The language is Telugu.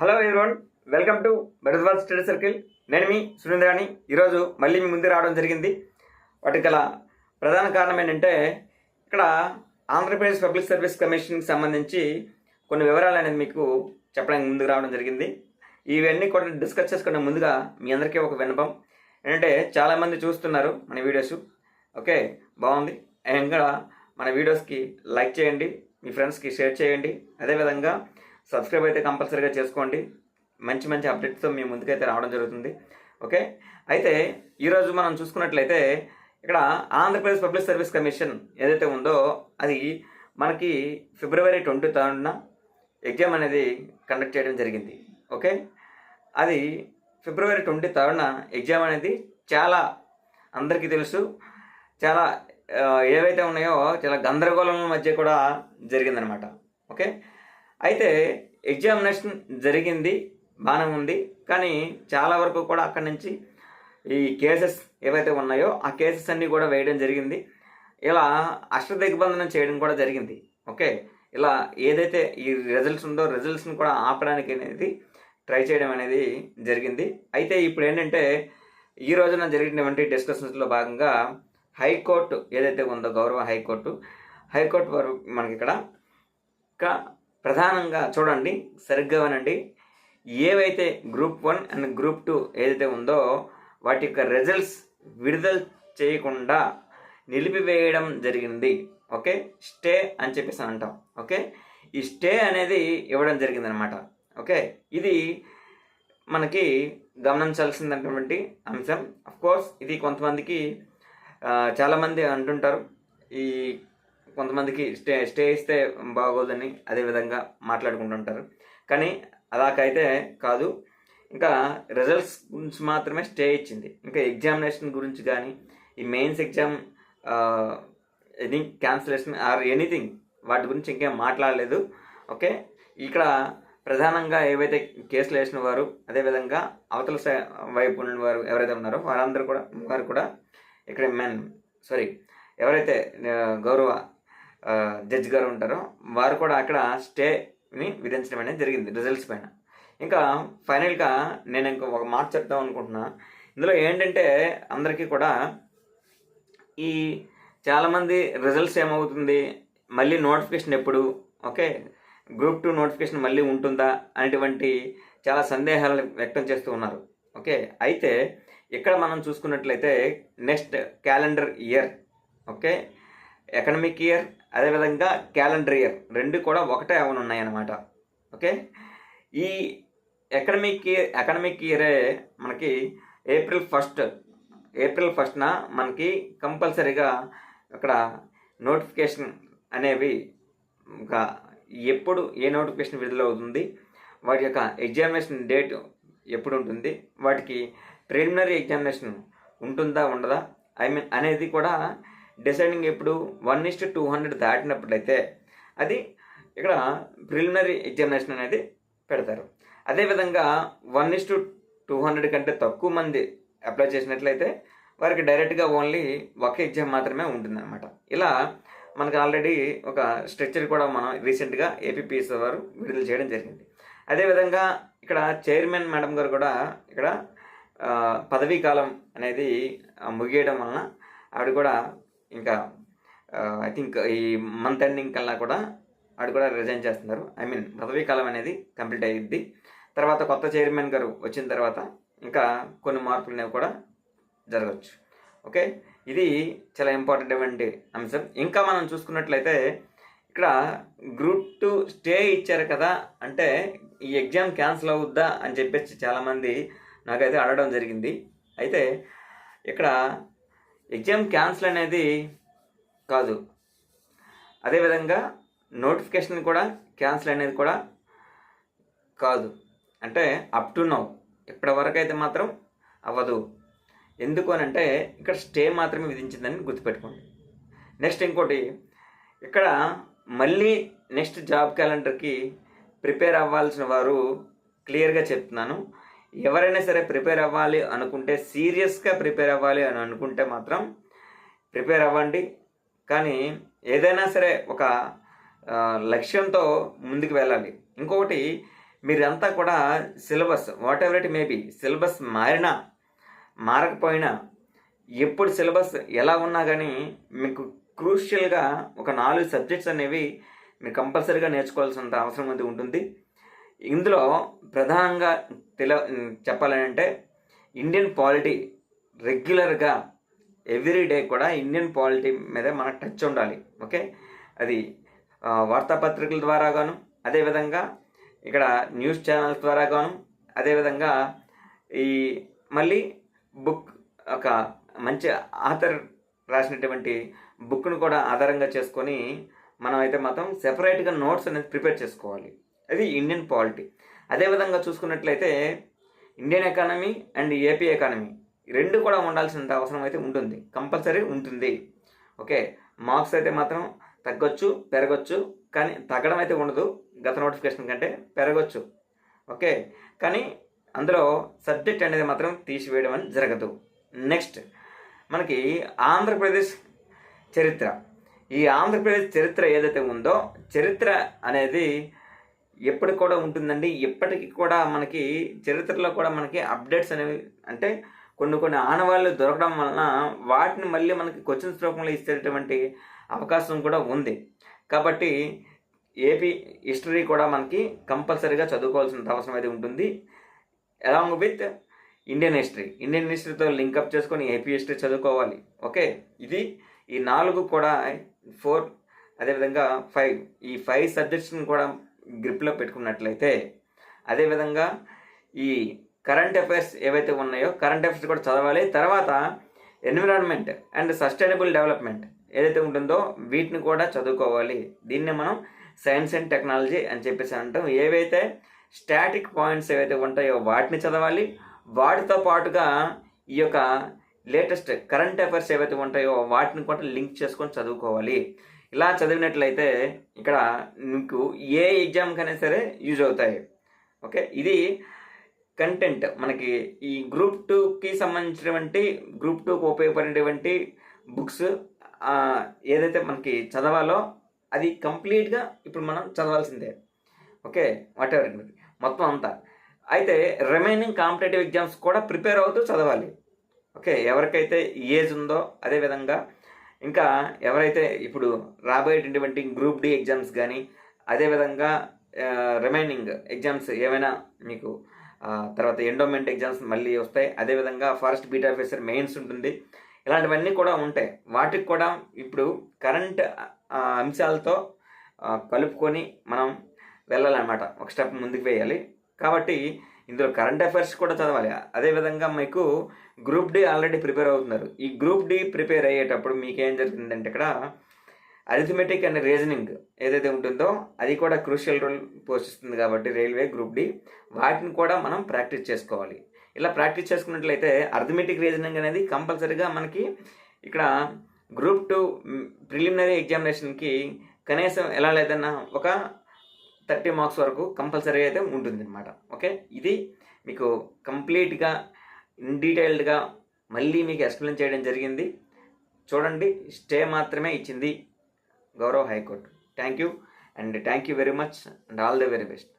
Hello everyone welcome to Bharadwaj study circle నేను మీ సురేంద్రాని ఈరోజు మళ్ళీ మీ ముందు రావడం జరిగింది. వాటికి గల ప్రధాన కారణం ఏంటంటే ఇక్కడ ఆంధ్రప్రదేశ్ పబ్లిక్ సర్వీస్ కమిషన్కి సంబంధించి కొన్ని వివరాలు అనేది మీకు చెప్పడానికి ముందుకు రావడం జరిగింది. ఇవన్నీ కూడా డిస్కస్ చేసుకునే ముందుగా మీ అందరికీ ఒక విన్నపం. ఏంటంటే చాలామంది చూస్తున్నారు మన వీడియోస్. ఓకే బాగుంది. ఇంకా మన వీడియోస్కి లైక్ చేయండి. మీ ఫ్రెండ్స్కి షేర్ చేయండి. అదేవిధంగా సబ్స్క్రైబ్ అయితే కంపల్సరీగా చేసుకోండి. మంచి మంచి అప్డేట్స్తో మీ ముందుకైతే రావడం జరుగుతుంది. ఓకే? అయితే ఈరోజు మనం చూసుకున్నట్లయితే ఇక్కడ ఆంధ్రప్రదేశ్ పబ్లిక్ సర్వీస్ కమిషన్ ఏదైతే ఉందో అది మనకి ఫిబ్రవరి ట్వంటీ థర్డ్న ఎగ్జామ్ అనేది కండక్ట్ చేయడం జరిగింది. ఓకే? అది ఫిబ్రవరి ట్వంటీ థర్డ్న ఎగ్జామ్ అనేది చాలా అందరికీ తెలుసు. చాలా ఏవైతే ఉన్నాయో చాలా గందరగోళం మధ్య కూడా జరిగిందనమాట ఓకే? అయితే ఎగ్జామినేషన్ జరిగింది బాగానే ఉంది. కానీ చాలా వరకు కూడా అక్కడి నుంచి ఈ కేసెస్ ఏవైతే ఉన్నాయో ఆ కేసెస్ అన్నీ కూడా వేయడం జరిగింది. ఇలా అష్టదిగ్బంధనం చేయడం కూడా జరిగింది. ఓకే? ఇలా ఏదైతే ఈ రిజల్ట్స్ ఉందో రిజల్ట్స్ని కూడా ఆపడానికి అనేది ట్రై చేయడం అనేది జరిగింది. అయితే ఇప్పుడు ఏంటంటే ఈ రోజున జరిగినటువంటి డిస్కషన్స్లో భాగంగా హైకోర్టు ఏదైతే ఉందో గౌరవ హైకోర్టు హైకోర్టు వారు మనకి ఇక్కడ ప్రధానంగా చూడండి సరిగ్గా వినండి. ఏవైతే group one and group two ఏదైతే ఉందో వాటి యొక్క రిజల్ట్స్ విడుదల చేయకుండా నిలిపివేయడం జరిగింది. ఓకే? స్టే అని చెప్పేసి అంటాం. ఓకే? ఈ స్టే అనేది ఇవ్వడం జరిగిందనమాట ఓకే? ఇది మనకి గమనించాల్సినటువంటి అంశం. కోర్స్ ఇది కొంతమందికి చాలామంది అంటుంటారు ఈ కొంతమందికి స్టే స్టే ఇస్తే బాగోదని అదేవిధంగా మాట్లాడుకుంటుంటారు కానీ అలాగైతే కాదు. ఇంకా రిజల్ట్స్ గురించి మాత్రమే స్టే ఇచ్చింది. ఇంకా ఎగ్జామినేషన్ గురించి కానీ ఈ mains exam any cancellation or anything వాటి గురించి ఇంకేం మాట్లాడలేదు. ఓకే? ఇక్కడ ప్రధానంగా ఏవైతే కేసులు వేసిన వారు అదేవిధంగా అవతల వైపు ఉన్న వారు ఎవరైతే ఉన్నారో వారందరూ కూడా వారు కూడా ఇక్కడ మెన్ సారీ ఎవరైతే గౌరవ జడ్జ్ గారు ఉంటారో వారు కూడా అక్కడ స్టేని విధించడం అనేది జరిగింది రిజల్ట్స్ పైన. ఇంకా ఫైనల్గా నేను ఇంకో ఒక మాట చెప్దాం అనుకుంటున్నా. ఇందులో ఏంటంటే అందరికీ కూడా ఈ చాలామంది రిజల్ట్స్ ఏమవుతుంది మళ్ళీ నోటిఫికేషన్ ఎప్పుడు ఓకే? గ్రూప్ టూ నోటిఫికేషన్ మళ్ళీ ఉంటుందా అనేటువంటి చాలా సందేహాలు వ్యక్తం చేస్తూ ఉన్నారు ఓకే? అయితే ఇక్కడ మనం చూసుకున్నట్లయితే next calendar year okay? Economic year అదేవిధంగా క్యాలెండర్ ఇయర్ రెండు కూడా ఒకటే అవనున్నాయి అన్నమాట ఓకే? ఈ ఎకనమిక్ ఇయర్ ఎకనమిక్ ఇయరే మనకి ఏప్రిల్ ఫస్ట్ ఏప్రిల్ ఫస్ట్న మనకి కంపల్సరీగా అక్కడ నోటిఫికేషన్ అనేవి ఇంకా ఎప్పుడు ఏ నోటిఫికేషన్ విడుదలవుతుంది వాటి యొక్క ఎగ్జామినేషన్ డేట్ ఎప్పుడు ఉంటుంది వాటికి ప్రిలిమినరీ ఎగ్జామినేషన్ ఉంటుందా ఉండదా ఐ మీన్ అనేది కూడా డిసైడింగ్ ఎప్పుడు? One is to two hundred దాటినప్పుడైతే అది ఇక్కడ ప్రిలిమినరీ ఎగ్జామినేషన్ అనేది పెడతారు. అదేవిధంగా one is to two hundred కంటే తక్కువ మంది అప్లై చేసినట్లయితే వారికి డైరెక్ట్గా ఓన్లీ ఒక ఎగ్జామ్ మాత్రమే ఉంటుందన్నమాట. ఇలా మనకు ఆల్రెడీ ఒక స్ట్రక్చర్ కూడా మనం రీసెంట్గా ఏపీపీఎస్ వారు విడుదల చేయడం జరిగింది. అదేవిధంగా ఇక్కడ చైర్మన్ మేడం గారు కూడా ఇక్కడ పదవీ కాలం అనేది ముగియడం వలన ఆవిడ కూడా ఇంకా ఐ థింక్ ఈ మంత్ ఎండింగ్ కల్లా కూడా ఆవిడ కూడా రిజైన్ చేస్తున్నారు. ఐ మీన్ పదవీ కాలం అనేది కంప్లీట్ అయ్యిద్ది తర్వాత కొత్త చైర్మన్ గారు వచ్చిన తర్వాత ఇంకా కొన్ని మార్పులు అనేవి కూడా జరగచ్చు. ఓకే ఇది చాలా ఇంపార్టెంట్ అటువంటి అంశం. ఇంకా మనం చూసుకున్నట్లయితే ఇక్కడ గ్రూప్ టూ స్టే ఇచ్చారు కదా అంటే ఈ ఎగ్జామ్ క్యాన్సిల్ అవుద్దా అని చెప్పేసి చాలామంది నాకైతే అడగడం జరిగింది. అయితే ఇక్కడ ఎగ్జామ్ క్యాన్సిల్ అనేది కాదు. అదేవిధంగా నోటిఫికేషన్ కూడా క్యాన్సిల్ అనేది కూడా కాదు. అంటే అప్ టు నౌ. ఇప్పటివరకైతే అయితే మాత్రం అవ్వదు. ఎందుకు అని అంటే ఇక్కడ స్టే మాత్రమే విధించిందని గుర్తుపెట్టుకోండి. నెక్స్ట్ ఇంకోటి ఇక్కడ మళ్ళీ నెక్స్ట్ జాబ్ క్యాలెండర్కి ప్రిపేర్ అవ్వాల్సిన వారు క్లియర్గా చెప్తున్నాను. ఎవరైనా సరే ప్రిపేర్ అవ్వాలి అనుకుంటే సీరియస్గా ప్రిపేర్ అవ్వాలి అని అనుకుంటే మాత్రం ప్రిపేర్ అవ్వండి. కానీ ఏదైనా సరే ఒక లక్ష్యంతో ముందుకు వెళ్ళాలి. ఇంకొకటి మీరంతా కూడా syllabus whatever it maybe syllabus మారినా మారకపోయినా ఎప్పుడు సిలబస్ ఎలా ఉన్నా కానీ మీకు క్రూషియల్గా ఒక నాలుగు సబ్జెక్ట్స్ అనేవి మీరు కంపల్సరీగా నేర్చుకోవాల్సినంత అవసరం అనేది ఉంటుంది. ఇందులో ప్రధానంగా తెల చెప్పాలంటే ఇండియన్ పాలిటీ రెగ్యులర్గా ఎవ్రీ డే కూడా ఇండియన్ పాలిటీ మీద మనకు టచ్ ఉండాలి ఓకే? అది వార్తాపత్రికల ద్వారా గాను అదేవిధంగా ఇక్కడ న్యూస్ ఛానల్స్ ద్వారా గాను అదేవిధంగా ఈ మళ్ళీ బుక్ ఒక మంచి ఆథర్ రాసినటువంటి బుక్ను కూడా ఆధారంగా చేసుకొని మనం అయితే మాత్రం సెపరేట్గా నోట్స్ అనేది ప్రిపేర్ చేసుకోవాలి. అది ఇండియన్ పాలిటీ అదేవిధంగా చూసుకున్నట్లయితే Indian economy and AP economy రెండు కూడా ఉండాల్సినంత అవసరం అయితే ఉంటుంది. కంపల్సరీ ఉంటుంది. ఓకే? మార్క్స్ అయితే మాత్రం తగ్గొచ్చు పెరగొచ్చు కానీ తగ్గడం అయితే ఉండదు. గత నోటిఫికేషన్ కంటే పెరగొచ్చు. ఓకే? కానీ అందులో సబ్జెక్ట్ అనేది మాత్రం తీసివేయడం అని జరగదు. నెక్స్ట్ మనకి ఆంధ్రప్రదేశ్ చరిత్ర. ఈ ఆంధ్రప్రదేశ్ చరిత్ర ఏదైతే ఉందో చరిత్ర అనేది ఎప్పటికి కూడా ఉంటుందండి. ఇప్పటికీ కూడా మనకి చరిత్రలో కూడా మనకి అప్డేట్స్ అనేవి అంటే కొన్ని కొన్ని ఆనవాళ్ళు దొరకడం వలన వాటిని మళ్ళీ మనకి క్వశ్చన్స్ రూపంలో ఇచ్చేటటువంటి అవకాశం కూడా ఉంది. కాబట్టి ఏపీ హిస్టరీ కూడా మనకి కంపల్సరీగా చదువుకోవాల్సిన అవసరం అయితే ఉంటుంది. Along with Indian history. Indian హిస్టరీతో linkup చేసుకొని ఏపీ హిస్టరీ చదువుకోవాలి. ఓకే? ఇది ఈ నాలుగు కూడా ఫోర్ అదేవిధంగా ఫైవ్. ఈ ఫైవ్ సబ్జెక్ట్స్ని కూడా గ్రిప్లో పెట్టుకున్నట్లయితే అదేవిధంగా ఈ కరెంట్ అఫైర్స్ ఏవైతే ఉన్నాయో కరెంట్ అఫైర్స్ కూడా చదవాలి. తర్వాత ఎన్విరాన్మెంట్ అండ్ సస్టైనబుల్ డెవలప్మెంట్ ఏదైతే ఉంటుందో వీటిని కూడా చదువుకోవాలి. దీన్ని మనం సైన్స్ అండ్ టెక్నాలజీ అని చెప్పేసి అంటాం. ఏవైతే స్టాటిక్ పాయింట్స్ ఏవైతే ఉంటాయో వాటిని చదవాలి. వాటితో పాటుగా ఈ యొక్క లేటెస్ట్ కరెంట్ అఫైర్స్ ఏవైతే ఉంటాయో వాటిని కూడా లింక్ చేసుకొని చదువుకోవాలి. ఇలా చదివినట్లయితే ఇక్కడ మీకు ఏ ఎగ్జామ్కైనా సరే యూజ్ అవుతాయి. ఓకే ఇది కంటెంట్ మనకి ఈ గ్రూప్ టూకి సంబంధించినటువంటి గ్రూప్ టూకి ఉపయోగపడేటువంటి బుక్స్ ఏదైతే మనకి చదవాలో అది కంప్లీట్గా ఇప్పుడు మనం చదవాల్సిందే. ఓకే వాట్ ఎవర్ మొత్తం అంతా. అయితే రిమైనింగ్ కాంపిటేటివ్ ఎగ్జామ్స్ కూడా ప్రిపేర్ అవుతూ చదవాలి. ఓకే ఎవరికైతే ఏజ్ ఉందో అదేవిధంగా ఇంకా ఎవరైతే ఇప్పుడు రాబోయేటటువంటి గ్రూప్ డి ఎగ్జామ్స్ కానీ అదేవిధంగా రిమైనింగ్ ఎగ్జామ్స్ ఏమైనా మీకు తర్వాత ఎండోమెంట్ ఎగ్జామ్స్ మళ్ళీ వస్తాయి. అదేవిధంగా ఫారెస్ట్ బీట్ ఆఫీసర్ మెయిన్స్ ఉంటుంది. ఇలాంటివన్నీ కూడా ఉంటాయి. వాటికి కూడా ఇప్పుడు కరెంట్ అంశాలతో కలుపుకొని మనం వెళ్ళాలన్నమాట. ఒక స్టెప్ ముందుకు వేయాలి. కాబట్టి ఇందులో కరెంట్ అఫైర్స్ కూడా చదవాలి. అదేవిధంగా మీకు గ్రూప్ డి ఆల్రెడీ ప్రిపేర్ అవుతున్నారు. ఈ గ్రూప్ డి ప్రిపేర్ అయ్యేటప్పుడు మీకేం జరుగుతుందంటే ఇక్కడ అరిథమెటిక్ అండ్ రీజనింగ్ ఏదైతే ఉంటుందో అది కూడా క్రూషియల్ రోల్ పోషిస్తుంది కాబట్టి రైల్వే గ్రూప్ డి వాటిని కూడా మనం ప్రాక్టీస్ చేసుకోవాలి. ఇలా ప్రాక్టీస్ చేసుకున్నట్లయితే అర్థమెటిక్ రీజనింగ్ అనేది కంపల్సరీగా మనకి ఇక్కడ గ్రూప్ టూ ప్రిలిమినరీ ఎగ్జామినేషన్కి కనీసం ఎలా లేదన్నా ఒక థర్టీ మార్క్స్ వరకు కంపల్సరీ అయితే ఉంటుంది అనమాట ఓకే? ఇది మీకు కంప్లీట్గా ఇన్ డీటెయిల్డ్గా మళ్ళీ మీకు ఎక్స్ప్లెయిన్ చేయడం జరిగింది. చూడండి స్టే మాత్రమే ఇచ్చింది Gaurav high court. Thank you and thank you very much and all the very best.